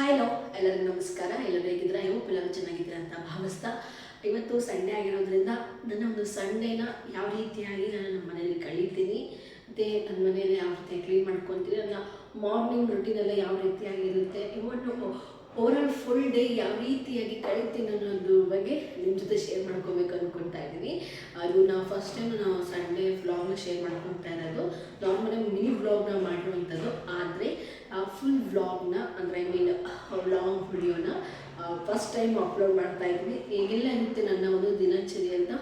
Hi low ಎಲ್ಲರಿಗೂ ನಮಸ್ಕಾರ. ಎಲ್ಲರೂ ಹೇಗಿದ್ದೀರಾ? ಹೋಪ್ ಎಲ್ಲರೂ ಚೆನ್ನಾಗಿದ್ದೀರಾ ಅಂತ ಭಾವಿಸ್ತಾ ಇವತ್ತು ಸಂಡೇ ಆಗಿರೋದ್ರಿಂದ ನನ್ನ ಒಂದು ಸಂಡೇನ ಯಾವ ರೀತಿಯಾಗಿ ನಾನು ನಮ್ಮ ಮನೇಲಿ ಕಳೀತೀನಿ, ಮತ್ತು ನನ್ನ ಮನೆಯಲ್ಲಿ ಯಾವ ರೀತಿ ಕ್ಲೀನ್ ಮಾಡ್ಕೊತೀನಿ ನನ್ನ ಮಾರ್ನಿಂಗ್ ರುಟೀನೆಲ್ಲ ಯಾವ ರೀತಿಯಾಗಿರುತ್ತೆ ಇವತ್ತು ಓವರಾಲ್ ಫುಲ್ ಡೇ ಯಾವ ರೀತಿಯಾಗಿ ಕಳೀತೀನಿ ಅನ್ನೋದ್ರ ಬಗ್ಗೆ ನಿಮ್ಮ ಜೊತೆ ಶೇರ್ ಮಾಡ್ಕೋಬೇಕು ಅಂದ್ಕೊತಾ ಇದ್ದೀನಿ. ಅದು ನಾವು ಫಸ್ಟ್ ಟೈಮ್ ನಾವು ಸಂಡೇ ವ್ಲಾಗ್ನ ಶೇರ್ ಮಾಡ್ಕೊತಾ ಇರೋದು. ನಾರ್ಮಲಾಗಿ ಮಿನಿ ವ್ಲಾಗ್ನ ಮಾಡಿರುವಂಥದ್ದು. ಆದರೆ ಫುಲ್ ವ್ಲಾಗ್ನ ಅಂದರೆ ಐ ಮೀನ್ ಲಾಂಗ್ ವಿಡಿಯೋನ ಫಸ್ಟ್ ಟೈಮ್ ಅಪ್ಲೋಡ್ ಮಾಡ್ತಾ ಇದ್ದೀನಿ. ಹೇಗೆಲ್ಲ ಇರುತ್ತೆ ನನ್ನ ಒಂದು ದಿನಚರಿ ಅಂತ.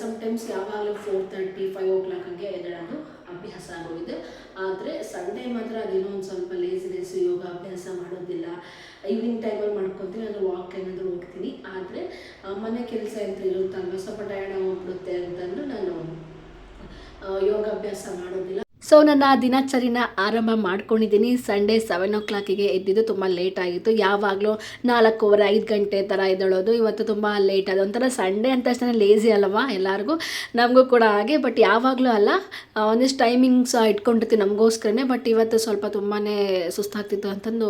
ಸಮ್ಟೈಮ್ಸ್ ಯಾವಾಗಲೂ four thirty five o'clock ಹಾಗೆ ಎದ್ದೇಳೋದು ಅಭ್ಯಾಸ ಆಗೋಗಿದೆ. ಆದರೆ ಸಂಡೇ ಮಾತ್ರ ಅದೇನೋ ಒಂದು ಸ್ವಲ್ಪ ಲೇಸಿನೆಸ್ ಯೋಗ ಅಭ್ಯಾಸ ಮಾಡೋದಿಲ್ಲ. ಈವ್ನಿಂಗ್ ಟೈಮಲ್ಲಿ ಮಾಡ್ಕೊತೀನಿ ನಾನು ವಾಕ್ ಏನಾದರೂ ಹೋಗ್ತೀನಿ. ಆದರೆ ಮನೆ ಕೆಲಸ ಅಂತ ಇರುತ್ತಲ್ವ, ಸ್ವಲ್ಪ ಟಯರ್ಡ್ ಆಗಿಬಿಡುತ್ತೆ ಅಂತಂದು ನಾನು ಯೋಗಾಭ್ಯಾಸ ಮಾಡೋದಿಲ್ಲ. ಸೊ ನನ್ನ ದಿನಚರಿನ ಆರಂಭ ಮಾಡ್ಕೊಂಡಿದ್ದೀನಿ. ಸಂಡೇ ಸೆವೆನ್ ಓ ಕ್ಲಾಕಿಗೆ ಎದ್ದಿದ್ದು ತುಂಬ ಲೇಟ್ ಆಗಿತ್ತು. ಯಾವಾಗಲೂ ನಾಲ್ಕೂವರೆ, ಐದು ಗಂಟೆ ಥರ ಎದ್ದೇಳೋದು. ಇವತ್ತು ತುಂಬ ಲೇಟ್ ಆದ ಒಂಥರ ಸಂಡೇ ಅಂತ ತಕ್ಷಣ ಲೇಸಿ ಅಲ್ವಾ ಎಲ್ಲರಿಗೂ? ನಮಗೂ ಕೂಡ ಹಾಗೆ ಬಟ್ ಯಾವಾಗಲೂ ಅಲ್ಲ. ಒಂದಿಷ್ಟು ಟೈಮಿಂಗ್ಸ್ ಇಟ್ಕೊಂಡಿರ್ತೀವಿ ನಮಗೋಸ್ಕರನೇ ಬಟ್ ಇವತ್ತು ಸ್ವಲ್ಪ ತುಂಬಾ ಸುಸ್ತಾಗ್ತಿತ್ತು ಅಂತಂದು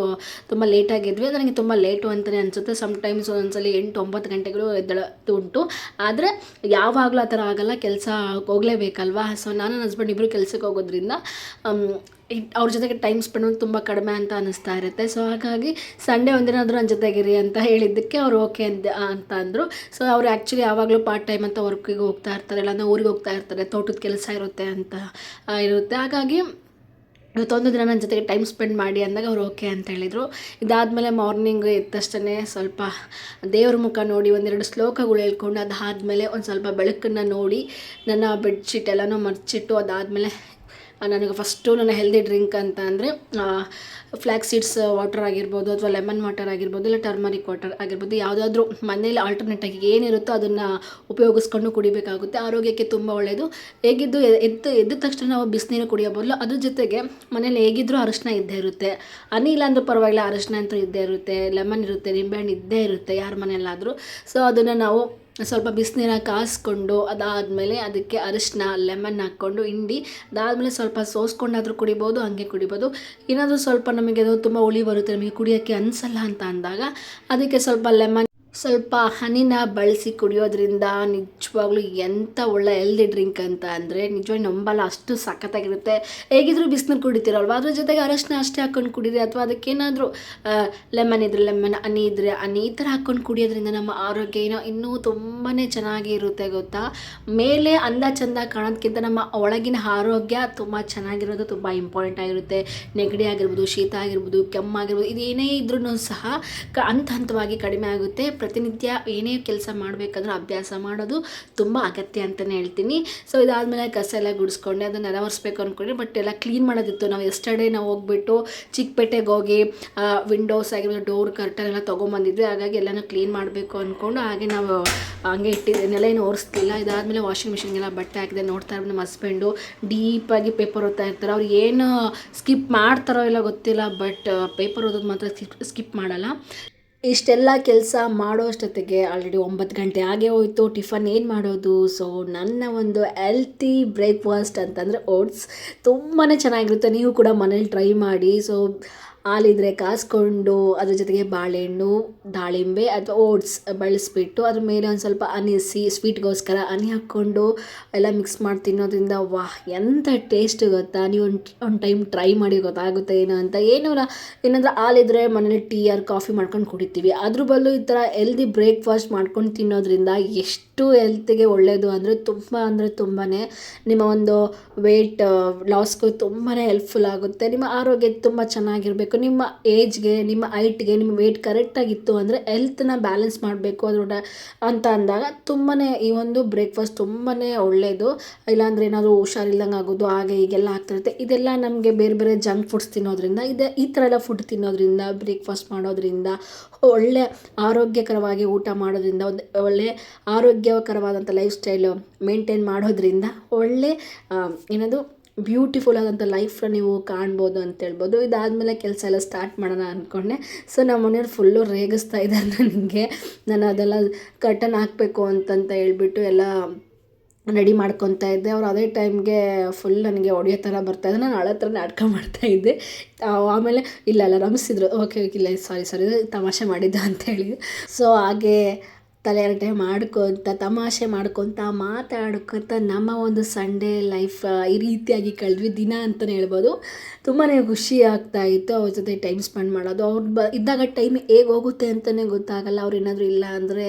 ತುಂಬ ಲೇಟಾಗಿದ್ವಿ ಅದು ನನಗೆ ತುಂಬ ಲೇಟು ಅಂತಲೇ ಅನಿಸುತ್ತೆ. ಸಮ್ಟೈಮ್ಸ್ ಒಂದೊಂದ್ಸಲಿ ಎಂಟು ಒಂಬತ್ತು ಗಂಟೆಗಳು ಎದ್ದೇಳೋದು ಉಂಟು. ಆದರೆ ಯಾವಾಗಲೂ ಆ ಥರ ಆಗಲ್ಲ. ಕೆಲಸ ಹೋಗಲೇಬೇಕಲ್ವಾ? ಸೊ ನಾನು ನನ್ನ ಹಸ್ಬೆಂಡ್ ಇಬ್ಬರು ಕೆಲಸಕ್ಕೆ ಹೋಗೋದ್ರಿಂದ ಇದ್- ಅವ್ರ ಜೊತೆಗೆ ಟೈಮ್ ಸ್ಪೆಂಡ್ ಮಾಡೋದು ತುಂಬ ಕಡಿಮೆ ಅಂತ ಅನ್ನಿಸ್ತಾ ಇರುತ್ತೆ. ಸೊ ಹಾಗಾಗಿ ಸಂಡೇ ಒಂದಿನಾದರೂ ನನ್ನ ಜೊತೆಗಿರಿ ಅಂತ ಹೇಳಿದ್ದಕ್ಕೆ ಅವ್ರು ಓಕೆ ಅಂತ ಅಂತ ಅಂದರು. ಸೊ ಅವ್ರು ಆ್ಯಕ್ಚುಲಿ ಯಾವಾಗಲೂ ಪಾರ್ಟ್ ಟೈಮ್ ಅಂತ ವರ್ಕಿಗೆ ಹೋಗ್ತಾ ಇರ್ತಾರೆ, ಇಲ್ಲಾಂದರೆ ಊರಿಗೆ ಹೋಗ್ತಾ ಇರ್ತಾರೆ, ತೋಟದ ಕೆಲಸ ಇರುತ್ತೆ ಅಂತ ಇರುತ್ತೆ. ಹಾಗಾಗಿ ಇವತ್ತೊಂದು ದಿನ ನನ್ನ ಜೊತೆಗೆ ಟೈಮ್ ಸ್ಪೆಂಡ್ ಮಾಡಿ ಅಂದಾಗ ಅವ್ರು ಓಕೆ ಅಂತ ಹೇಳಿದರು. ಇದಾದಮೇಲೆ ಮಾರ್ನಿಂಗ್ ಎದ್ದ ತಕ್ಷಣ ಸ್ವಲ್ಪ ದೇವ್ರ ಮುಖ ನೋಡಿ, ಒಂದೆರಡು ಶ್ಲೋಕಗಳು ಹೇಳ್ಕೊಂಡು ಅದಾದಮೇಲೆ ಒಂದು ಸ್ವಲ್ಪ ಬೆಳಕನ್ನು ನೋಡಿ, ನನ್ನ ಬೆಡ್ಶೀಟ್ ಎಲ್ಲನೂ ಮರ್ಚಿಟ್ಟು ಅದಾದಮೇಲೆ ನನಗೆ ಫಸ್ಟು ನನ್ನ ಹೆಲ್ದಿ ಡ್ರಿಂಕ್ ಅಂತ ಅಂದರೆ ಫ್ಲ್ಯಾಕ್ ಸೀಡ್ಸ್ ವಾಟರ್ ಆಗಿರ್ಬೋದು ಅಥವಾ ಲೆಮನ್ ವಾಟರ್ ಆಗಿರ್ಬೋದು ಇಲ್ಲ ಟರ್ಮರಿಕ್ ವಾಟರ್ ಆಗಿರ್ಬೋದು, ಯಾವುದಾದ್ರೂ ಮನೇಲಿ ಆಲ್ಟರ್ನೇಟ್ ಆಗಿ ಏನಿರುತ್ತೋ ಅದನ್ನು ಉಪಯೋಗಿಸ್ಕೊಂಡು ಕುಡಿಬೇಕಾಗುತ್ತೆ. ಆರೋಗ್ಯಕ್ಕೆ ತುಂಬ ಒಳ್ಳೆಯದು ಹೇಗಿದ್ದು ಎದ್ದು, ಎದ್ದ ತಕ್ಷಣ ನಾವು ಬಿಸಿನೀರು ಕುಡಿಯೋ ಬದಲು ಅದ್ರ ಜೊತೆಗೆ ಮನೇಲಿ ಹೇಗಿದ್ದರೂ ಅರಶಿನ ಇದ್ದೇ ಇರುತ್ತೆ. ಅನಿಲ ಅಂದ್ರೂ ಪರವಾಗಿಲ್ಲ, ಅರಶಿನ ಅಂತೂ ಇದ್ದೇ ಇರುತ್ತೆ ಲೆಮನ್ ಇರುತ್ತೆ, ನಿಂಬೆಹಣ್ಣು ಇದ್ದೇ ಇರುತ್ತೆ ಯಾರ ಮನೆಯಲ್ಲಾದರೂ. ಸೊ ಅದನ್ನು ನಾವು ಸ್ವಲ್ಪ ಬಿಸಿನೀರ ಕಾಸ್ಕೊಂಡು ಅದಾದಮೇಲೆ ಅದಕ್ಕೆ ಅರಿಶಿನ ಲೆಮನ್ ಹಾಕ್ಕೊಂಡು ಹಿಂಡಿ, ಅದಾದಮೇಲೆ ಸ್ವಲ್ಪ ಸೋಸ್ಕೊಂಡಾದರೂ ಕುಡಿಬೋದು, ಹಂಗೆ ಕುಡಿಬೋದು. ಏನಾದರೂ ಸ್ವಲ್ಪ ನಮಗೆ ಅದು ತುಂಬ ಹುಳಿ ಬರುತ್ತೆ, ನಮಗೆ ಕುಡಿಯೋಕ್ಕೆ ಅನಿಸಲ್ಲ ಅಂತ ಅಂದಾಗ ಅದಕ್ಕೆ ಸ್ವಲ್ಪ ಲೆಮನ್ ಸ್ವಲ್ಪ ಹನಿನ ಬಳಸಿ ಕುಡಿಯೋದ್ರಿಂದ ನಿಜವಾಗ್ಲೂ ಎಂಥ ಒಳ್ಳೆ ಹೆಲ್ದಿ ಡ್ರಿಂಕ್ ಅಂತ ಅಂದರೆ ನಿಜವಾಗಿ ನಂಬಲ್ಲ, ಅಷ್ಟು ಸಖತ್ತಾಗಿರುತ್ತೆ. ಹೇಗಿದ್ರು ಬಿಸಿನೀರು ಕುಡಿತೀರಲ್ವ? ಅದ್ರ ಜೊತೆಗೆ ಅರಶಿನ ಅಷ್ಟೇ ಹಾಕ್ಕೊಂಡು ಕುಡೀರಿ, ಅಥವಾ ಅದಕ್ಕೇನಾದರೂ ಲೆಮನ್ ಇದ್ರೆ ಲೆಮನ್ ಹನಿ ಇದ್ರೆ ಹನಿ, ಈ ಥರ ಹಾಕ್ಕೊಂಡು ಕುಡಿಯೋದ್ರಿಂದ ನಮ್ಮ ಆರೋಗ್ಯ ಏನೋ ಇನ್ನೂ ತುಂಬಾ ಚೆನ್ನಾಗಿ ಇರುತ್ತೆ, ಗೊತ್ತಾ? ಮೇಲೆ ಅಂದ ಚಂದ ಕಾಣೋದಕ್ಕಿಂತ ನಮ್ಮ ಒಳಗಿನ ಆರೋಗ್ಯ ತುಂಬ ಚೆನ್ನಾಗಿರೋದು ತುಂಬ ಇಂಪಾರ್ಟೆಂಟ್ ಆಗಿರುತ್ತೆ. ನೆಗಡಿ ಆಗಿರ್ಬೋದು, ಶೀತ ಆಗಿರ್ಬೋದು ಕೆಮ್ಮಾಗಿರ್ಬೋದು ಇದೇನೇ ಇದ್ರೂ ಸಹ ಕ ಹಂತ ಹಂತವಾಗಿ ಕಡಿಮೆ ಆಗುತ್ತೆ. ಪ್ರತಿನಿತ್ಯ ಏನೇ ಕೆಲಸ ಮಾಡಬೇಕಂದ್ರೂ ಅಭ್ಯಾಸ ಮಾಡೋದು ತುಂಬ ಅಗತ್ಯ ಅಂತಲೇ ಹೇಳ್ತೀನಿ. ಸೊ ಇದಾದಮೇಲೆ ಕಸ ಎಲ್ಲ ಗುಡಿಸ್ಕೊಂಡೆ, ಅದನ್ನು ನೆರವರಿಸ್ಬೇಕು ಅಂದ್ಕೊಂಡೆ ಬಟ್ ಎಲ್ಲ ಕ್ಲೀನ್ ಮಾಡೋದಿತ್ತು. ನಾವು ಎಸ್ಟರ್ಡೇ ನಾವು ಹೋಗ್ಬಿಟ್ಟು ಚಿಕ್ಕಪೇಟೆಗೆ ಹೋಗಿ ವಿಂಡೋಸ್ ಆಗಿರೋ ಡೋರ್ ಕರ್ಟನ್ ಎಲ್ಲ ತೊಗೊಂಬಂದಿದ್ವಿ. ಹಾಗಾಗಿ ಎಲ್ಲನೂ ಕ್ಲೀನ್ ಮಾಡಬೇಕು ಅಂದ್ಕೊಂಡು ಹಾಗೆ ನಾವು ಹಂಗೆ ನೆಲ ಏನು ಒರೆಸ್ತಿಲ್ಲ ಇದಾದಮೇಲೆ ವಾಷಿಂಗ್ ಮಿಷಿನ್ಗೆಲ್ಲ ಬಟ್ಟೆ ಹಾಕಿದೆ. ನೋಡ್ತಾ ಇರೋ ನಮ್ಮ ಹಸ್ಬೆಂಡು ಡೀಪಾಗಿ ಪೇಪರ್ ಓದ್ತಾ ಇರ್ತಾರೆ. ಅವ್ರು ಏನು ಸ್ಕಿಪ್ ಮಾಡ್ತಾರೋ ಇಲ್ಲ ಗೊತ್ತಿಲ್ಲ ಬಟ್ ಪೇಪರ್ ಓದೋದು ಮಾತ್ರ ಸ್ಕಿಪ್ ಸ್ಕಿಪ್ ಮಾಡಲ್ಲ. ಇಷ್ಟೆಲ್ಲ ಕೆಲಸ ಮಾಡೋಷ್ಟೊತ್ತಿಗೆ ಆಲ್ರೆಡಿ ಒಂಬತ್ತು ಗಂಟೆ ಆಗೇ ಹೋಯಿತು. ಟಿಫನ್ ಏನು ಮಾಡೋದು? ಸೊ ನನ್ನ ಒಂದು ಹೆಲ್ತಿ ಬ್ರೇಕ್ಫಾಸ್ಟ್ ಅಂತಂದರೆ ಓಟ್ಸ್ ತುಂಬಾ ಚೆನ್ನಾಗಿರುತ್ತೆ. ನೀವು ಕೂಡ ಮನೇಲಿ ಟ್ರೈ ಮಾಡಿ. ಸೊ ಹಾಲಿದ್ರೆ ಕಾಸ್ಕೊಂಡು, ಅದ್ರ ಜೊತೆಗೆ ಬಾಳೆಹಣ್ಣು, ದಾಳಿಂಬೆ ಅಥವಾ ಓಟ್ಸ್ ಬಳಸಿಬಿಟ್ಟು ಅದ್ರ ಮೇಲೆ ಒಂದು ಸ್ವಲ್ಪ ಅನಿಸಿ ಸ್ವೀಟ್ಗೋಸ್ಕರ ಹನಿ ಹಾಕ್ಕೊಂಡು ಎಲ್ಲ ಮಿಕ್ಸ್ ಮಾಡಿ ತಿನ್ನೋದ್ರಿಂದ ವಾಹ್ ಎಂಥ ಟೇಸ್ಟ್ ಗೊತ್ತಾ? ನೀವು ಒಂದು ಒಂದು ಟೈಮ್ ಟ್ರೈ ಮಾಡಿ ಗೊತ್ತಾಗುತ್ತೆ ಏನು ಅಂತ. ಏನೂ ಏನಂದ್ರೆ ಹಾಲಿದ್ರೆ ಮನೇಲಿ ಟೀ ಆರ್ ಕಾಫಿ ಮಾಡ್ಕೊಂಡು ಕುಡಿತೀವಿ. ಅದ್ರ ಬದಲು ಈ ಥರ ಹೆಲ್ದಿ ಬ್ರೇಕ್ಫಾಸ್ಟ್ ಮಾಡ್ಕೊಂಡು ತಿನ್ನೋದ್ರಿಂದ ಎಷ್ಟು ಹೆಲ್ತಿಗೆ ಒಳ್ಳೆಯದು ಅಂದರೆ ತುಂಬ ಅಂದರೆ ತುಂಬಾ ನಿಮ್ಮ ಒಂದು ವೆಯ್ಟ್ ಲಾಸ್ಗೂ ತುಂಬಾ ಹೆಲ್ಪ್ಫುಲ್ ಆಗುತ್ತೆ. ನಿಮ್ಮ ಆರೋಗ್ಯ ತುಂಬ ಚೆನ್ನಾಗಿರಬೇಕು. ನಿಮ್ಮ ಏಜ್ಗೆ ನಿಮ್ಮ ಹೈಟ್ಗೆ ನಿಮ್ಮ ವೆಯ್ಟ್ ಕರೆಕ್ಟಾಗಿತ್ತು ಅಂದರೆ ಹೆಲ್ತನ್ನ ಬ್ಯಾಲೆನ್ಸ್ ಮಾಡಬೇಕು ಅದರ ಅಂತ ಅಂದಾಗ ತುಂಬಾ ಈ ಒಂದು ಬ್ರೇಕ್ಫಾಸ್ಟ್ ತುಂಬಾ ಒಳ್ಳೆಯದು ಇಲ್ಲಾಂದರೆ ಏನಾದರೂ ಹುಷಾರಿಲ್ಲಂಗೆ ಆಗೋದು, ಹಾಗೆ ಹೀಗೆಲ್ಲ ಆಗ್ತಿರುತ್ತೆ ಇದೆಲ್ಲ ನಮಗೆ ಬೇರೆ ಬೇರೆ ಜಂಕ್ ಫುಡ್ಸ್ ತಿನ್ನೋದ್ರಿಂದ, ಇದೆ ಈ ಥರ ಎಲ್ಲ ಫುಡ್ ತಿನ್ನೋದ್ರಿಂದ ಬ್ರೇಕ್ಫಾಸ್ಟ್ ಮಾಡೋದ್ರಿಂದ, ಒಳ್ಳೆ ಆರೋಗ್ಯಕರವಾಗಿ ಊಟ ಮಾಡೋದ್ರಿಂದ, ಒಂದು ಒಳ್ಳೆ ಆರೋಗ್ಯಕರವಾದಂಥ ಲೈಫ್ ಸ್ಟೈಲು ಮೇಂಟೈನ್ ಮಾಡೋದ್ರಿಂದ ಒಳ್ಳೆ ಏನದು ಬ್ಯೂಟಿಫುಲ್ ಆದಂಥ ಲೈಫ್ನ ನೀವು ಕಾಣ್ಬೋದು ಅಂತ ಹೇಳ್ಬೋದು. ಇದಾದಮೇಲೆ ಕೆಲಸ ಎಲ್ಲ ಸ್ಟಾರ್ಟ್ ಮಾಡೋಣ ಅಂದ್ಕೊಂಡೆ ಸೊ ನಮ್ಮ ಮನೆಯವ್ರು ಫುಲ್ಲು ರೇಗಿಸ್ತಾ ಇದ್ದಾರೆ ನನಗೆ. ನಾನು ಅದೆಲ್ಲ ಕರ್ಟನ್ ಹಾಕಬೇಕು ಅಂತಂತ ಹೇಳ್ಬಿಟ್ಟು ಎಲ್ಲ ರೆಡಿ ಮಾಡ್ಕೊತಾ ಇದ್ದೆ. ಅವ್ರು ಅದೇ ಟೈಮ್ಗೆ ಫುಲ್ ನನಗೆ ಹೊಡೆಯೋ ಥರ ಬರ್ತಾಯಿದ್ದೆ ನಾನು ಹಳೆ ಥರ ನಾಟಕ ಮಾಡ್ತಾಯಿದ್ದೆ ಆಮೇಲೆ ಇಲ್ಲ ಇಲ್ಲ, ರಮಿಸಿದ್ರು. ಓಕೆ ಓಕೆ ಇಲ್ಲ ಸಾರಿ ಸಾರಿ ತಮಾಷೆ ಮಾಡಿದ್ದೆ ಅಂತೇಳಿ ಸೊ ಹಾಗೆ ತಲೆಹರಟೆ ಮಾಡ್ಕೊತ, ತಮಾಷೆ ಮಾಡ್ಕೊತ, ಮಾತಾಡ್ಕೊತ ನಮ್ಮ ಒಂದು ಸಂಡೇ ಲೈಫ್ ಈ ರೀತಿಯಾಗಿ ಕಳೆದ್ವಿ. ದಿನ ಅಂತಲೇ ಹೇಳ್ಬೋದು. ತುಂಬಾ ಖುಷಿ ಆಗ್ತಾ ಇತ್ತು ಅವ್ರ ಜೊತೆ ಟೈಮ್ ಸ್ಪೆಂಡ್ ಮಾಡೋದು. ಅವ್ರು ಬ, ಇದ್ದಾಗ ಟೈಮ್ ಹೇಗೆ ಹೋಗುತ್ತೆ ಅಂತಲೇ ಗೊತ್ತಾಗಲ್ಲ. ಅವ್ರು ಏನಾದರೂ ಇಲ್ಲ ಅಂದರೆ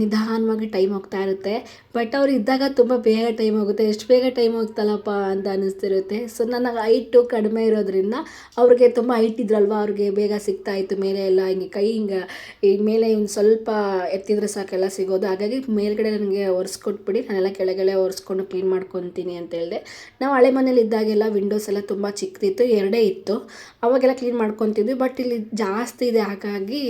ನಿಧಾನವಾಗಿ ಟೈಮ್ ಹೋಗ್ತಾ ಇರುತ್ತೆ. ಬಟ್ ಅವ್ರು ಇದ್ದಾಗ ತುಂಬ ಬೇಗ ಟೈಮ್ ಹೋಗುತ್ತೆ. ಎಷ್ಟು ಬೇಗ ಟೈಮ್ ಹೋಗ್ತಲ್ಲಪ್ಪ ಅಂತ ಅನ್ನಿಸ್ತಿರುತ್ತೆ ಸೊ ನನಗೆ ಹೈಟು ಕಡಿಮೆ ಇರೋದ್ರಿಂದ ಅವ್ರಿಗೆ ತುಂಬ ಹೈಟ್ ಇದ್ರಲ್ವ? ಅವ್ರಿಗೆ ಬೇಗ ಸಿಗ್ತಾ ಇತ್ತು. ಮೇಲೆ ಎಲ್ಲ ಹಿಂಗೆ ಕೈ ಹಿಂಗೆ, ಈ ಮೇಲೆ ಇವ್ನು ಸ್ವಲ್ಪ ಎತ್ತಿದ್ರೆ ಸಾಕೆಲ್ಲ, ಸಿಗೋದು. ಹಾಗಾಗಿ ಮೇಲ್ಗಡೆ ನನಗೆ ಒರೆಸ್ಕೊಟ್ಬಿಡಿ. ನಾನೆಲ್ಲ ಕೆಳಗಡೆ ಒರೆಸ್ಕೊಂಡು ಕ್ಲೀನ್ ಮಾಡ್ಕೊತೀನಿ ಅಂತ ಹೇಳಿದೆ. ನಾವು ಹಳೆ ಮನೇಲಿ ಇದ್ದಾಗೆಲ್ಲ ವಿಂಡೋಸ್ ಎಲ್ಲ ತುಂಬ ಚಿಕ್ಕದಿತ್ತು, ಎರಡೇ ಇತ್ತು. ಅವಾಗೆಲ್ಲ ಕ್ಲೀನ್ ಮಾಡ್ಕೊತಿದ್ವಿ. ಬಟ್ ಇಲ್ಲಿ ಜಾಸ್ತಿ ಇದೆ. ಹಾಗಾಗಿ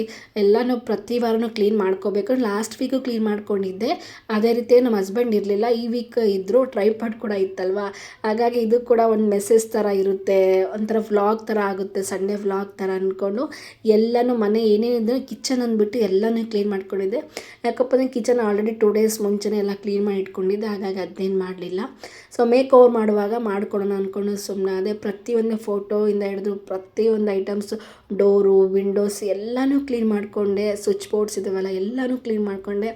ಎಲ್ಲನೂ ಪ್ರತಿ ವಾರನೂ ಕ್ಲೀನ್ ಮಾಡ್ಕೋಬೇಕು. ಲಾಸ್ಟ್ ವೀಕು ಕ್ಲೀನ್ ಮಾಡ್ಕೊಂಡಿದ್ದೆ. ಅದೇ ರೀತಿ ನಮ್ಮ ಹಸ್ಬೆಂಡ್ ಇರಲಿಲ್ಲ. ಈ ವೀಕ್ ಇದ್ದರು ಟ್ರೈಪಾಡ್ ಕೂಡ ಇತ್ತಲ್ವ? ಹಾಗಾಗಿ ಇದು ಕೂಡ ಒಂದು ಮೆಸೇಜ್ ಥರ ಇರುತ್ತೆ. ಒಂಥರ ವ್ಲಾಗ್ ಥರ ಆಗುತ್ತೆ. ಸಂಡೇ ವ್ಲಾಗ್ ಥರ ಅಂದ್ಕೊಂಡು ಎಲ್ಲನೂ ಮನೆ ಏನೇನಿದ್ರು ಕಿಚನ್ ಅಂದ್ಬಿಟ್ಟು ಎಲ್ಲನೂ ಕ್ಲೀನ್ ಮಾಡ್ಕೊಂಡಿದ್ದೆ. ಯಾಕಪ್ಪ ಅಂದರೆ ಕಿಚನ್ ಆಲ್ರೆಡಿ ಟೂ ಡೇಸ್ ಮುಂಚೆನೇ ಎಲ್ಲ ಕ್ಲೀನ್ ಮಾಡಿ ಇಟ್ಕೊಂಡಿದ್ದೆ ಹಾಗಾಗಿ ಅದನ್ನೇನು ಮಾಡಲಿಲ್ಲ. ಸೊ ಮೇಕ್ ಓವರ್ ಮಾಡುವಾಗ ಮಾಡ್ಕೊಳೋಣ ಅಂದ್ಕೊಂಡು ಸುಮ್ಮನೆ ಅದೇ ಪ್ರತಿಯೊಂದು ಫೋಟೋಯಿಂದ ಹಿಡಿದು ಪ್ರತಿಯೊಂದು ಐಟಮ್ಸು ಡೋರು ವಿಂಡೋಸ್ ಎಲ್ಲನೂ ಕ್ಲೀನ್ ಮಾಡಿಕೊಂಡೆ ಸ್ವಿಚ್ ಬೋರ್ಡ್ಸ್ ಇದಾವಲ್ಲ ಎಲ್ಲನೂ ಕ್ಲೀನ್ ಮಾಡಿಕೊಂಡೆ.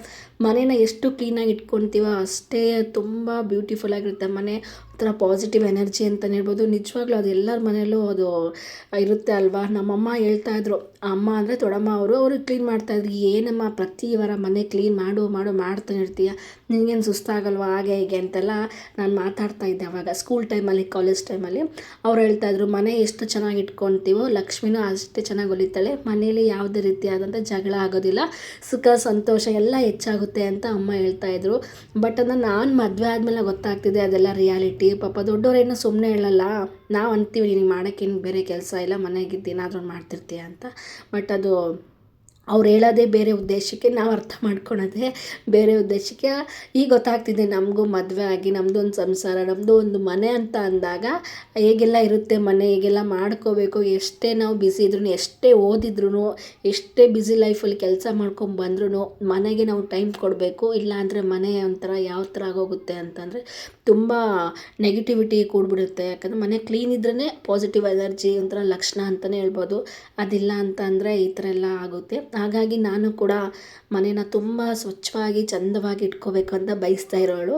ಮನೇನ ಎಷ್ಟು ಕ್ಲೀನಾಗಿ ಇಟ್ಕೊತೀವೋ ಅಷ್ಟೇ ತುಂಬ ಬ್ಯೂಟಿಫುಲ್ ಆಗಿರುತ್ತೆ ಮನೆ. ಒಂಥರ ಪಾಸಿಟಿವ್ ಎನರ್ಜಿ ಅಂತಲೇ ಹೇಳ್ಬೋದು. ನಿಜವಾಗ್ಲೂ ಅದು ಎಲ್ಲರ ಮನೆಯಲ್ಲೂ ಅದು ಇರುತ್ತೆ ಅಲ್ವಾ? ನಮ್ಮಮ್ಮ ಹೇಳ್ತಾ ಇದ್ರು, ಅಮ್ಮ ಅಂದರೆ ದೊಡ್ಡಮ್ಮ ಅವರು ಅವರು ಕ್ಲೀನ್ ಮಾಡ್ತಾಯಿದ್ರು ಏನಮ್ಮ ಪ್ರತಿ ವಾರ ಮನೆ ಕ್ಲೀನ್ ಮಾಡು ಮಾಡು, ಮಾಡ್ತಾನೆ ಇರ್ತೀಯ? ನಿನಗೇನು ಸುಸ್ತಾಗಲ್ವಾ? ಹಾಗೆ, ಹೀಗೆ ಅಂತೆಲ್ಲ ನಾನು ಮಾತಾಡ್ತಾ ಇದ್ದೆ ಅವಾಗ. ಸ್ಕೂಲ್ ಟೈಮಲ್ಲಿ ಕಾಲೇಜ್ ಟೈಮಲ್ಲಿ ಅವ್ರು ಹೇಳ್ತಾಯಿದ್ರು ಮನೆ ಎಷ್ಟು ಚೆನ್ನಾಗಿ ಇಟ್ಕೊತೀವೋ, ಲಕ್ಷ್ಮಿನೂ ಅಷ್ಟೇ ಚೆನ್ನಾಗಿ ಹೊಲಿತಾಳೆ ಮನೆಯಲ್ಲಿ ಯಾವುದೇ ರೀತಿಯಾದಂಥ ಜಗಳ ಆಗೋದಿಲ್ಲ. ಸುಖ, ಸಂತೋಷ ಎಲ್ಲ ಹೆಚ್ಚಾಗುತ್ತೆ ಅಂತ ಅಮ್ಮ ಹೇಳ್ತಾಯಿದ್ರು ಬಟ್ ಅದನ್ನು ನಾನು ಮದುವೆ ಆದಮೇಲೆ ಗೊತ್ತಾಗ್ತಿದೆ, ಅದೆಲ್ಲ ರಿಯಾಲಿಟಿ ಪಾಪ ದೊಡ್ಡವರೇನು ಸುಮ್ಮನೆ ಹೇಳಲ್ಲ. ನಾವು ಅಂತೀವಿ ನಿನಗೆ ಮಾಡೋಕ್ಕೇನು ಬೇರೆ ಕೆಲಸ ಇಲ್ಲ ಮನೆಗಿದ್ದು ಏನಾದರೂ ಮಾಡ್ತಿರ್ತೀಯ ಅಂತ. ಬಟ್ ಅದು ಅವ್ರು ಹೇಳೋದೇ ಬೇರೆ ಉದ್ದೇಶಕ್ಕೆ ನಾವು ಅರ್ಥ ಮಾಡ್ಕೊಳೋದೇ ಬೇರೆ ಉದ್ದೇಶಕ್ಕೆ. ಈಗ ಗೊತ್ತಾಗ್ತಿದೆ ನಮಗೂ ಮದುವೆ ಆಗಿ ನಮ್ಮದು ಒಂದು ಸಂಸಾರ ನಮ್ಮದು ಒಂದು ಮನೆ ಅಂತ ಅಂದಾಗ ಹೇಗೆಲ್ಲ ಇರುತ್ತೆ ಮನೆ, ಹೇಗೆಲ್ಲ ಮಾಡ್ಕೋಬೇಕು, ಎಷ್ಟೇ ನಾವು ಬಿಸಿ ಇದ್ರೂ ಎಷ್ಟೇ ಓದಿದ್ರು ಎಷ್ಟೇ ಬ್ಯುಸಿ ಲೈಫಲ್ಲಿ ಕೆಲಸ ಮಾಡ್ಕೊಂಡು ಬಂದ್ರೂ ಮನೆಗೆ ನಾವು ಟೈಮ್ ಕೊಡಬೇಕು, ಇಲ್ಲಾಂದರೆ ಮನೆ ಒಂಥರ ಯಾವ ಥರ ಆಗೋಗುತ್ತೆ ಅಂತಂದರೆ ತುಂಬ ನೆಗೆಟಿವಿಟಿ ಕೂಡ್ಬಿಡುತ್ತೆ. ಯಾಕಂದರೆ ಮನೆ ಕ್ಲೀನ್ ಇದ್ರೇ ಪಾಸಿಟಿವ್ ಎನರ್ಜಿ ಒಂಥರ ಲಕ್ಷಣ ಅಂತಲೇ ಹೇಳ್ಬೋದು. ಅದಿಲ್ಲ ಅಂತ ಅಂದರೆ ಈ ಥರ ಎಲ್ಲ ಆಗುತ್ತೆ. ಹಾಗಾಗಿ ನಾನು ಕೂಡ ಮನೇನ ತುಂಬ ಸ್ವಚ್ಛವಾಗಿ ಚಂದವಾಗಿ ಇಟ್ಕೋಬೇಕು ಅಂತ ಬಯಸ್ತಾ ಇರೋಳು.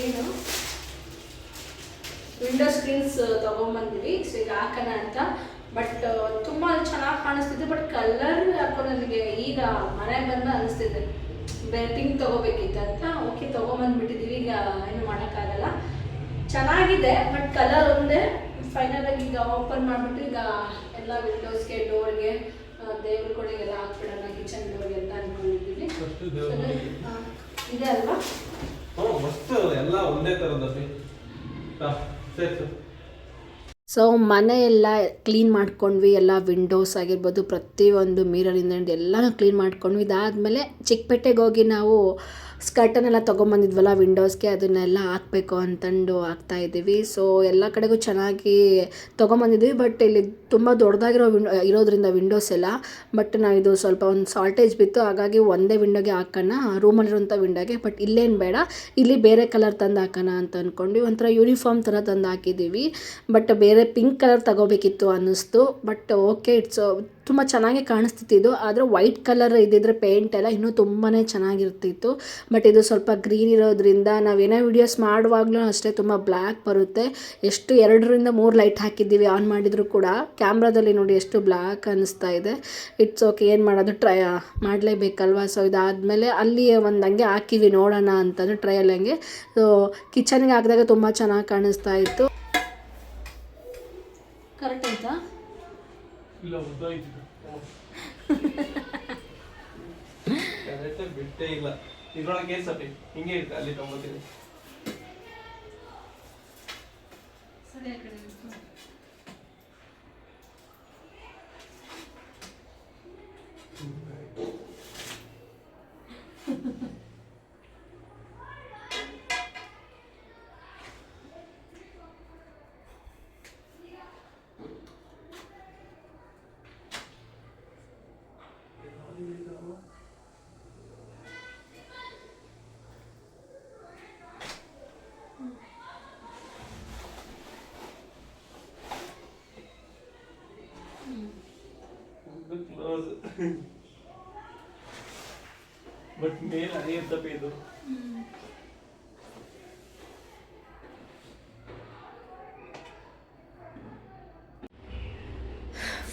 ಏನು? Window screens ತೊಗೊಂಬಂದ್ವಿ. ಸೊ ಈಗ ಹಾಕೋಣ ಅಂತ. ಬಟ್ ತುಂಬ ಚೆನ್ನಾಗಿ ಕಾಣಿಸ್ತಿದೆ. ಬಟ್ ಕಲರ್ ಯಾಕೋ ನನಗೆ ಈಗ ಮನೆಗೆ ಬಂದ ಅನಿಸ್ತಿದೆ. ಬೇರೆ ಪಿಂಕ್ ತೊಗೋಬೇಕಿತ್ತು ಅಂತ. ಓಕೆ ತೊಗೊಂಬಂದ್ಬಿಟ್ಟಿದ್ದೀವಿ ಈಗ ಏನು ಮಾಡೋಕ್ಕಾಗಲ್ಲ. ಚೆನ್ನಾಗಿದೆ. ಬಟ್ ಕಲರ್ ಒಂದೇ. ಫೈನಲ್ ಆಗಿ ಈಗ ಓಪನ್ ಮಾಡಿಬಿಟ್ಟು ಈಗ ಎಲ್ಲ ವಿಂಡೋಸ್ಗೆ ಡೋರ್ಗೆ ದೇವ್ರ ಕೊಡೆಗೆಲ್ಲ ಹಾಕ್ಬಿಡೋಣ ಕಿಚನ್ ಡೋರ್ಗೆ ಅಂತ ಅಂದ್ಕೊಂಡಿದ್ದೀವಿ ಫಸ್ಟ್ ದೇವ್ರ ಮನೆಗೆ. ಹಾ, ಇದೆ ಅಲ್ವಾ ಹ್ಞೂ ಮಸ್ತ್ ಎಲ್ಲ ಒಂದೇ ಥರದ್ದು ಸೊ ಮನೆ ಎಲ್ಲ ಕ್ಲೀನ್ ಮಾಡ್ಕೊಂಡ್ವಿ, ಎಲ್ಲ ವಿಂಡೋಸ್ ಆಗಿರ್ಬೋದು ಪ್ರತಿಯೊಂದು ಮೀರರಿಂದ ಎಲ್ಲನೂ ಕ್ಲೀನ್ ಮಾಡ್ಕೊಂಡ್ವಿ. ಇದಾದಮೇಲೆ ಚಿಕ್ಕಪೇಟೆಗೆ ಹೋಗಿ ನಾವು ಸ್ಕರ್ಟನ್ನೆಲ್ಲ ತೊಗೊಂಬಂದಿದ್ವಲ್ಲ ವಿಂಡೋಸ್ಗೆ, ಅದನ್ನೆಲ್ಲ ಹಾಕಬೇಕು ಅಂತಂದು ಹಾಕ್ತಾ ಇದ್ದೀವಿ. ಸೊ ಎಲ್ಲ ಕಡೆಗೂ ಚೆನ್ನಾಗಿ ತೊಗೊಂಬಂದಿದ್ವಿ ಬಟ್ ಇಲ್ಲಿ ತುಂಬ ದೊಡ್ಡದಾಗಿರೋ ವಿಂಡೋ, ಇರೋದ್ರಿಂದ ವಿಂಡೋಸ್ ಎಲ್ಲ. ಬಟ್ ನಾವಿದು ಸ್ವಲ್ಪ ಒಂದು ಸಾಲ್ಟೇಜ್ ಬಿತ್ತು. ಹಾಗಾಗಿ ಒಂದೇ ವಿಂಡೋಗೆ ಹಾಕೋಣ. ರೂಮಲ್ಲಿರುವಂಥ ವಿಂಡೋಗೆ. ಬಟ್ ಇಲ್ಲೇನು ಬೇಡ. ಇಲ್ಲಿ ಬೇರೆ ಕಲರ್ ತಂದು ಹಾಕೋಣ ಅಂತ ಅಂದ್ಕೊಂಡು ಒಂಥರ ಯೂನಿಫಾರ್ಮ್ ಥರ ತಂದು ಹಾಕಿದ್ದೀವಿ. ಬಟ್ ಬೇರೆ ಪಿಂಕ್ ಕಲರ್ ತಗೋಬೇಕಿತ್ತು ಅನ್ನಿಸ್ತು. ಬಟ್ ಓಕೆ ಇಟ್ಸ್ ತುಂಬ ಚೆನ್ನಾಗಿ ಕಾಣಿಸ್ತಿತ್ತು ಆದರೆ ವೈಟ್ ಕಲರ್ ಇದ್ದಿದ್ರೆ ಪೇಂಟ್ ಎಲ್ಲ ಇನ್ನೂ ತುಂಬಾ ಚೆನ್ನಾಗಿರ್ತಿತ್ತು. ಬಟ್ ಇದು ಸ್ವಲ್ಪ ಗ್ರೀನ್ ಇರೋದ್ರಿಂದ ನಾವೇನೋ ವೀಡಿಯೋಸ್ ಮಾಡುವಾಗಲೂ ಅಷ್ಟೇ ತುಂಬ ಬ್ಲ್ಯಾಕ್ ಬರುತ್ತೆ. ಎಷ್ಟು ಎರಡರಿಂದ ಮೂರು ಲೈಟ್ ಹಾಕಿದ್ದೀವಿ ಆನ್ ಮಾಡಿದರೂ ಕೂಡ ಕ್ಯಾಮ್ರಾದಲ್ಲಿ ನೋಡಿ ಎಷ್ಟು ಬ್ಲ್ಯಾಕ್ ಅನ್ನಿಸ್ತಾ ಇದೆ. ಇಟ್ಸ್ ಓಕೆ ಏನು ಮಾಡೋದು ಟ್ರೈ ಮಾಡಲೇಬೇಕಲ್ವಾ? ಸೊ ಇದಾದಮೇಲೆ ಅಲ್ಲಿ ಒಂದು ಹಂಗೆ ಹಾಕಿವಿ ನೋಡೋಣ ಅಂತಂದು ಟ್ರಯಲ್ ಹಂಗೆ ಸೊ ಕಿಚನ್ಗೆ ಹಾಕಿದಾಗ ತುಂಬ ಚೆನ್ನಾಗಿ ಕಾಣಿಸ್ತಾ ಇತ್ತು. ಇಲ್ಲ ಉದ್ದಾಯ್ತು ಕರೆಕ್ಟಾಗಿ ಬಿಟ್ಟೇ ಇಲ್ಲ ಇದ್ರೊಳಗೆ ಏನು ಸತಿ ಹಿಂಗೆ ಇರುತ್ತೆ ಅಲ್ಲಿ ತೊಗೊಂಬತ್ತೀನಿ ಕ್ಲೋಸ್ ಬಟ್ ಮೇಲ್ ಇದು.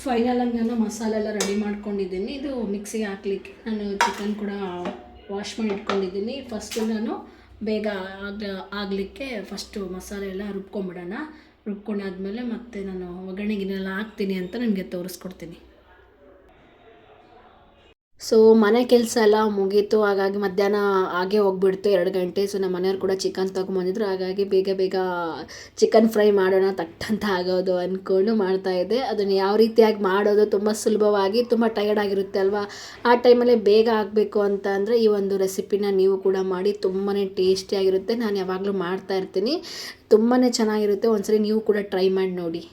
ಫೈನಲ್ ಆಗಿ ನಾನು ಮಸಾಲೆ ಎಲ್ಲ ರೆಡಿ ಮಾಡ್ಕೊಂಡಿದ್ದೀನಿ. ಇದು ಮಿಕ್ಸಿಗೆ ಹಾಕ್ಲಿಕ್ಕೆ ನಾನು ಚಿಕನ್ ಕೂಡ ವಾಶ್ ಮಾಡಿ ಇಟ್ಕೊಂಡಿದ್ದೀನಿ ಫಸ್ಟು ನಾನು ಬೇಗ ಆಗ, ಆಗಲಿಕ್ಕೆ ಫಸ್ಟು ಮಸಾಲೆ ಎಲ್ಲ ರುಬ್ಕೊಂಬಿಡೋಣ. ರುಬ್ಕೊಂಡಾದ್ಮೇಲೆ ಮತ್ತೆ ನಾನು ಒಗ್ಗರಣೆಗಿನೆಲ್ಲ ಹಾಕ್ತೀನಿ ಅಂತ ನಿಮಗೆ ತೋರಿಸ್ಕೊಡ್ತೀನಿ. ಸೊ ಮನೆ ಕೆಲಸ ಎಲ್ಲ ಮುಗೀತು, ಹಾಗಾಗಿ ಮಧ್ಯಾಹ್ನ ಹಾಗೆ ಹೋಗ್ಬಿಡ್ತು ಎರಡು ಗಂಟೆ. ಸೊ ನಮ್ಮ ಮನೆಯವ್ರು ಕೂಡ ಚಿಕನ್ ತೊಗೊಂಬಂದಿದ್ರು. ಹಾಗಾಗಿ ಬೇಗ ಬೇಗ ಚಿಕನ್ ಫ್ರೈ ಮಾಡೋಣ, ತಟ್ಟಂತ ಆಗೋದು ಅಂದ್ಕೊಂಡು ಮಾಡ್ತಾಯಿದ್ದೆ ಅದನ್ನು ಯಾವ ರೀತಿಯಾಗಿ ಮಾಡೋದು ತುಂಬ ಸುಲಭವಾಗಿ, ತುಂಬ ಟಯರ್ಡ್ ಆಗಿರುತ್ತೆ ಅಲ್ವಾ? ಆ ಟೈಮಲ್ಲೇ ಬೇಗ ಆಗಬೇಕು ಅಂತ ಅಂದರೆ ಈ ಒಂದು ರೆಸಿಪಿನ ನೀವು ಕೂಡ ಮಾಡಿ ತುಂಬಾ ಟೇಸ್ಟಿಯಾಗಿರುತ್ತೆ ನಾನು ಯಾವಾಗಲೂ ಮಾಡ್ತಾ ಇರ್ತೀನಿ. ತುಂಬಾ ಚೆನ್ನಾಗಿರುತ್ತೆ. ಒಂದ್ಸರಿ ನೀವು ಕೂಡ ಟ್ರೈ ಮಾಡಿ ನೋಡಿ.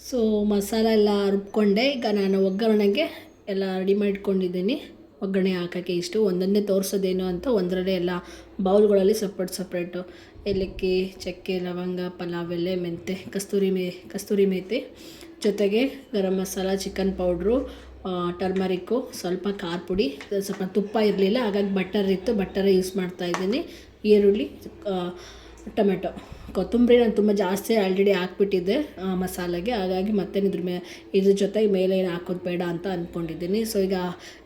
ಸೊ ಮಸಾಲ ಎಲ್ಲ ರುಬ್ಕೊಂಡೆ. ಈಗ ನಾನು ಒಗ್ಗರಣೆಗೆ ಎಲ್ಲ ರೆಡಿ ಮಾಡಿಟ್ಕೊಂಡಿದ್ದೀನಿ. ಒಗ್ಗರಣೆ ಹಾಕೋಕ್ಕೆ ಇಷ್ಟು. ಒಂದನ್ನೇ ತೋರಿಸೋದೇನು ಅಂತ ಒಂದರಲ್ಲೇ ಎಲ್ಲ ಬೌಲ್ಗಳಲ್ಲಿ ಸಪ್ರೇಟ್ ಸಪ್ರೇಟು ಏಲಕ್ಕಿ, ಚಕ್ಕೆ, ಲವಂಗ, ಪಲಾವ್, ಎಲೆ, ಮೆಂತೆ, ಕಸ್ತೂರಿ ಮೇ, ಕಸ್ತೂರಿ ಮೇತೆ. ಜೊತೆಗೆ garam masala chicken powder turmeric ಸ್ವಲ್ಪ ಖಾರ ಪುಡಿ, ಸ್ವಲ್ಪ ತುಪ್ಪ ಇರಲಿಲ್ಲ, ಹಾಗಾಗಿ ಬಟರ್ ಇತ್ತು. ಬಟರ್ ಯೂಸ್ ಮಾಡ್ತಾ ಇದ್ದೀನಿ. ಈರುಳ್ಳಿ ಟೊಮೆಟೊ. ಕೊತ್ತಂಬರಿ ನಾನು ತುಂಬ ಜಾಸ್ತಿ ಆಲ್ರೆಡಿ ಹಾಕ್ಬಿಟ್ಟಿದ್ದೆ ಮಸಾಲೆಗೆ. ಹಾಗಾಗಿ ಮತ್ತೆ ಇದ್ರ ಮೇ, ಇದ್ರ ಜೊತೆಗೆ ಮೇಲೆ ಏನು ಹಾಕೋದು ಬೇಡ ಅಂತ ಅಂದ್ಕೊಂಡಿದ್ದೀನಿ ಸೊ ಈಗ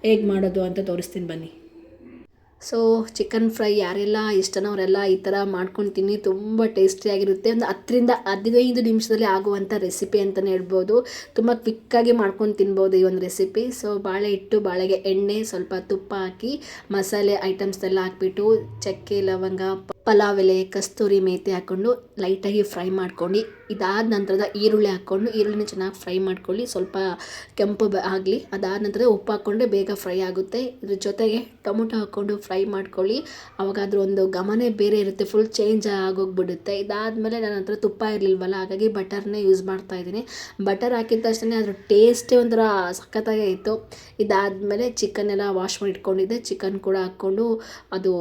ಹೇಗೆ ಮಾಡೋದು ಅಂತ ತೋರಿಸ್ತೀನಿ ಬನ್ನಿ. ಸೊ ಚಿಕನ್ ಫ್ರೈ ಯಾರೆಲ್ಲ ಇಷ್ಟನವರೆಲ್ಲ ಈ ಥರ ಮಾಡ್ಕೊಂಡು ತಿನ್ನಿ. ತುಂಬ ಟೇಸ್ಟಿಯಾಗಿರುತ್ತೆ ಒಂದು ಹತ್ತರಿಂದ ಹದಿನೈದು ನಿಮಿಷದಲ್ಲಿ ಆಗುವಂಥ ರೆಸಿಪಿ ಅಂತಲೇ ಹೇಳ್ಬೋದು. ತುಂಬ ಕ್ವಿಕ್ಕಾಗಿ ಮಾಡ್ಕೊಂಡು ತಿನ್ಬೋದು ಈ ಒಂದು ರೆಸಿಪಿ ಸೊ ಬಾಳೆ ಹಿಟ್ಟು, ಬಾಳೆಗೆ ಎಣ್ಣೆ, ಸ್ವಲ್ಪ ತುಪ್ಪ ಹಾಕಿ ಮಸಾಲೆ ಐಟಮ್ಸ್ ಎಲ್ಲ ಹಾಕ್ಬಿಟ್ಟು, ಚಕ್ಕೆ, ಲವಂಗ ಪಲಾವ್ ಎಲೆ, ಕಸ್ತೂರಿ ಮೇಥಿ ಹಾಕ್ಕೊಂಡು ಲೈಟಾಗಿ ಫ್ರೈ ಮಾಡ್ಕೊಂಡು, ಇದಾದ ನಂತರದ ಈರುಳ್ಳಿ ಹಾಕ್ಕೊಂಡು, ಈರುಳ್ಳಿನ ಚೆನ್ನಾಗಿ ಫ್ರೈ ಮಾಡ್ಕೊಳ್ಳಿ. ಸ್ವಲ್ಪ ಕೆಂಪು ಬ ಆಗಲಿ. ಅದಾದ ನಂತರ ಉಪ್ಪು ಹಾಕ್ಕೊಂಡ್ರೆ ಬೇಗ ಫ್ರೈ ಆಗುತ್ತೆ. ಇದ್ರ ಜೊತೆಗೆ ಟೊಮೊಟೊ ಹಾಕ್ಕೊಂಡು ಫ್ರೈ ಮಾಡ್ಕೊಳ್ಳಿ. ಅವಾಗ ಅದ್ರ ಒಂದು ಗಮನೇ ಬೇರೆ ಇರುತ್ತೆ. ಫುಲ್ ಚೇಂಜ್ ಆಗೋಗ್ಬಿಡುತ್ತೆ. ಇದಾದಮೇಲೆ ನನ್ನ ಹತ್ರ ತುಪ್ಪ ಇರಲಿಲ್ವಲ್ಲ, ಹಾಗಾಗಿ ಬಟರ್ನೇ ಯೂಸ್ ಮಾಡ್ತಾ ಇದ್ದೀನಿ. ಬಟರ್ ಹಾಕಿದ ತಕ್ಷಣ ಅದ್ರ ಟೇಸ್ಟೇ ಒಂಥರ ಸಖತ್ತಾಗೇ ಇತ್ತು. ಇದಾದಮೇಲೆ ಚಿಕನ್ ಎಲ್ಲ ವಾಶ್ ಮಾಡಿ ಇಟ್ಕೊಂಡಿದ್ದೆ ಚಿಕನ್ ಕೂಡ ಹಾಕ್ಕೊಂಡು ಅದು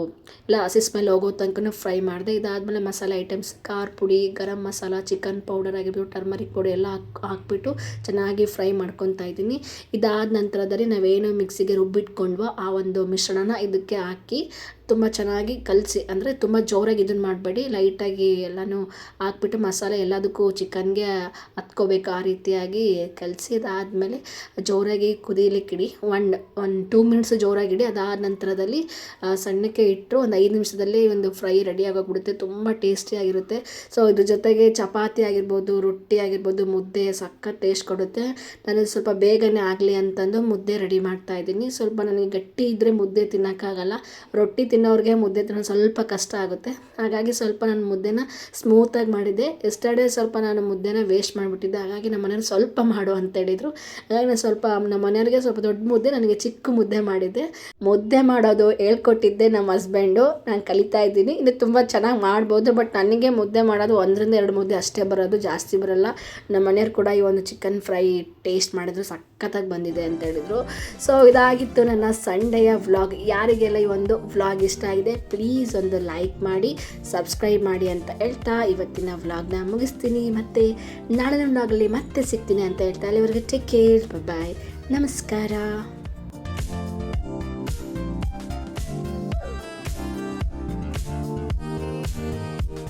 ಎಲ್ಲ ಹಸಿ ಮೇಲೆ ಹೋಗೋ ತನಕ ಫ್ರೈ ಮಾಡಿದೆ. ಇದಾದಮೇಲೆ ಮಸಾಲೆ ಐಟಮ್ಸ್, ಖಾರ ಪುಡಿ, ಗರಂ ಮಸಾಲ, ಚಿಕನ್ ಪೌಡರ್ ಆಗಿರ್ಬೋದು, ಟರ್ಮರಿಕ್ ಪೌಡರ್ ಎಲ್ಲ ಹಾಕ್, ಹಾಕ್ಬಿಟ್ಟು ಚೆನ್ನಾಗಿ ಫ್ರೈ ಮಾಡ್ಕೊತಾ ಇದ್ದೀನಿ. ಇದಾದ ನಂತರದಲ್ಲಿ ನಾವೇನು ಮಿಕ್ಸಿಗೆ ರುಬ್ಬಿಟ್ಕೊಂಡ್ವೋ ಆ ಒಂದು ಮಿಶ್ರಣನ ಇದಕ್ಕೆ ಹಾಕಿ ತುಂಬ ಚೆನ್ನಾಗಿ ಕಲಸಿ, ಅಂದರೆ ತುಂಬ ಜೋರಾಗಿ ಇದನ್ನು ಮಾಡಬೇಡಿ. ಲೈಟಾಗಿ ಎಲ್ಲನೂ ಹಾಕ್ಬಿಟ್ಟು ಮಸಾಲೆ ಎಲ್ಲದಕ್ಕೂ ಚಿಕನ್ಗೆ ಹತ್ಕೋಬೇಕು ಆ ರೀತಿಯಾಗಿ ಕಲಸಿ, ಅದಾದಮೇಲೆ ಜೋರಾಗಿ ಕುದೀಲಿಕ್ಕೆ ಇಡಿ. ಒನ್ ಒನ್ ಟೂ ಮಿನಿಟ್ಸ್ ಜೋರಾಗಿಡಿ ಅದಾದ ನಂತರದಲ್ಲಿ ಸಣ್ಣಕ್ಕೆ ಇಟ್ಟರು ಒಂದು ಐದು ನಿಮಿಷದಲ್ಲಿ ಒಂದು ಫ್ರೈ ರೆಡಿ ಆಗೋಗ್ಬಿಡುತ್ತೆ. ತುಂಬ ಟೇಸ್ಟಿಯಾಗಿರುತ್ತೆ ಸೊ, ಇದ್ರ ಜೊತೆಗೆ ಚಪಾತಿ ಆಗಿರ್ಬೋದು, ರೊಟ್ಟಿ ಆಗಿರ್ಬೋದು, ಮುದ್ದೆ ಸಕ್ಕತ್ ಟೇಸ್ಟ್ ಕೊಡುತ್ತೆ. ನಾನು ಸ್ವಲ್ಪ ಬೇಗನೆ ಆಗಲಿ ಅಂತಂದು ಮುದ್ದೆ ರೆಡಿ ಮಾಡ್ತಾ ಇದ್ದೀನಿ. ಸ್ವಲ್ಪ ನನಗೆ ಗಟ್ಟಿ ಇದ್ದರೆ ಮುದ್ದೆ ತಿನ್ನೋಕ್ಕಾಗಲ್ಲ. ರೊಟ್ಟಿ ತಿನ್ನೋರಿಗೆ ಮುದ್ದೆ ತಿನ್ನೋದು ಸ್ವಲ್ಪ ಕಷ್ಟ ಆಗುತ್ತೆ. ಹಾಗಾಗಿ ಸ್ವಲ್ಪ ನಾನು ಮುದ್ದೆನ ಸ್ಮೂತಾಗಿ ಮಾಡಿದ್ದೆ. ಎಸ್ಟರ್ಡೇ ಸ್ವಲ್ಪ ನಾನು ಮುದ್ದೆನ ವೇಸ್ಟ್ ಮಾಡಿಬಿಟ್ಟಿದ್ದೆ. ಹಾಗಾಗಿ ನಮ್ಮ ಮನೇಲಿ ಸ್ವಲ್ಪ ಮಾಡು ಅಂತ ಹೇಳಿದರು. ಹಾಗಾಗಿ ನಾನು ಸ್ವಲ್ಪ, ನಮ್ಮ ಮನೆಯವ್ರಿಗೆ ಸ್ವಲ್ಪ ದೊಡ್ಡ ಮುದ್ದೆ ನನಗೆ ಚಿಕ್ಕ ಮುದ್ದೆ ಮಾಡಿದ್ದೆ. ಮುದ್ದೆ ಮಾಡೋದು ಹೇಳ್ಕೊಟ್ಟಿದ್ದೆ ನಮ್ಮ ಹಸ್ಬೆಂಡು ನಾನು ಕಲಿತಾ ಇದ್ದೀನಿ. ಇನ್ನು ತುಂಬ ಚೆನ್ನಾಗಿ ಮಾಡ್ಬೋದು ಬಟ್ ನನಗೆ ಮುದ್ದೆ ಮಾಡೋದು ಒಂದರಿಂದ ಎರಡು ಮುದ್ದೆ ಅಷ್ಟೇ ಬರೋದು ಜಾಸ್ತಿ ಬರೋಲ್ಲ. ನಮ್ಮ ಮನೆಯವ್ರು ಕೂಡ ಈ ಒಂದು ಚಿಕನ್ ಫ್ರೈ ಟೇಸ್ಟ್ ಮಾಡಿದ್ರು ಸಖತ್ತಾಗಿ ಬಂದಿದೆ ಅಂತ ಹೇಳಿದರು. ಸೊ ಇದಾಗಿತ್ತು ನನ್ನ ಸಂಡೆಯ ವ್ಲಾಗ್ ಯಾರಿಗೆಲ್ಲ ಈ ಒಂದು ವ್ಲಾಗ್ ಇಷ್ಟ ಆಗಿದೆ ಪ್ಲೀಸ್ ಒಂದು ಲೈಕ್ ಮಾಡಿ ಸಬ್ಸ್ಕ್ರೈಬ್ ಮಾಡಿ ಅಂತ ಹೇಳ್ತಾ ಇವತ್ತಿನ ವ್ಲಾಗ್ನ ಮುಗಿಸ್ತೀನಿ. ಮತ್ತು ನಾಳಿನ ವ್ಲಾಗಲ್ಲಿ ಮತ್ತೆ ಸಿಗ್ತೀನಿ ಅಂತ ಹೇಳ್ತಾ. ಅಲ್ಲಿವರೆಗೆ ಟೇಕ್ ಕೇರ್ ಬಾಯ್ ನಮಸ್ಕಾರ.